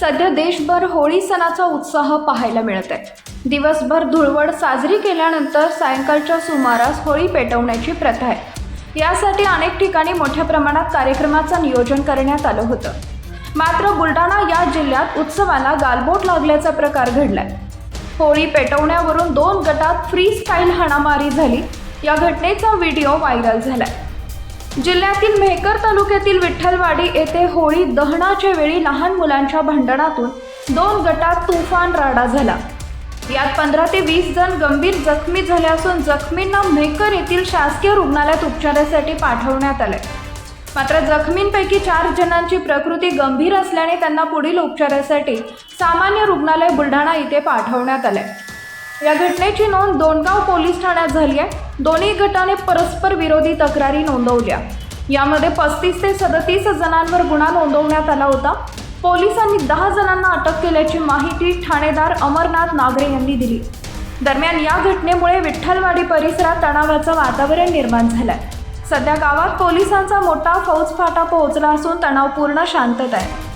सध्या देशभर होळी सणाचा उत्साह पाहायला मिळत आहे. दिवसभर धुळवड साजरी केल्यानंतर सायंकाळच्या सुमारास होळी पेटवण्याची प्रथा आहे. यासाठी अनेक ठिकाणी मोठ्या प्रमाणात कार्यक्रमाचं नियोजन करण्यात आलं होतं. मात्र बुलढाणा या जिल्ह्यात उत्सवाला गालबोट लागल्याचा प्रकार घडलाय. होळी पेटवण्यावरून दोन गटात फ्री स्टाईल हाणामारी झाली. या घटनेचा व्हिडिओ व्हायरल झालाय. जिल्ह्यातील मेहकर तालुक्यातील विठ्ठलवाडी येथे होळी दहनाच्या वेळी लहान मुलांच्या भांडणातून दोन गटात तुफान राडा झाला. यात पंधरा ते वीस जण गंभीर जखमी झाले असून जखमींना मेहकर येथील शासकीय रुग्णालयात उपचारासाठी पाठवण्यात आले मात्र जखमींपैकी चार जणांची प्रकृती गंभीर असल्याने त्यांना पुढील उपचारासाठी सामान्य रुग्णालय बुलढाणा इथे पाठवण्यात आले या घटनेची नोंद दोनगाव पोलीस ठाण्यात झाली आहे. दोन्ही गटाने परस्पर विरोधी तक्रारी नोंदवल्या. यामध्ये पस्तीस ते सदतीस जणांवर गुन्हा नोंदवण्यात आला होता. पोलिसांनी दहा जणांना अटक केल्याची माहिती ठाणेदार अमरनाथ नागरे यांनी दिली. दरम्यान या घटनेमुळे विठ्ठलवाडी परिसरात तणावाचं वातावरण निर्माण झालंय. सध्या गावात पोलिसांचा मोठा फौजफाटा पोहोचला असून तणावपूर्ण शांतता आहे.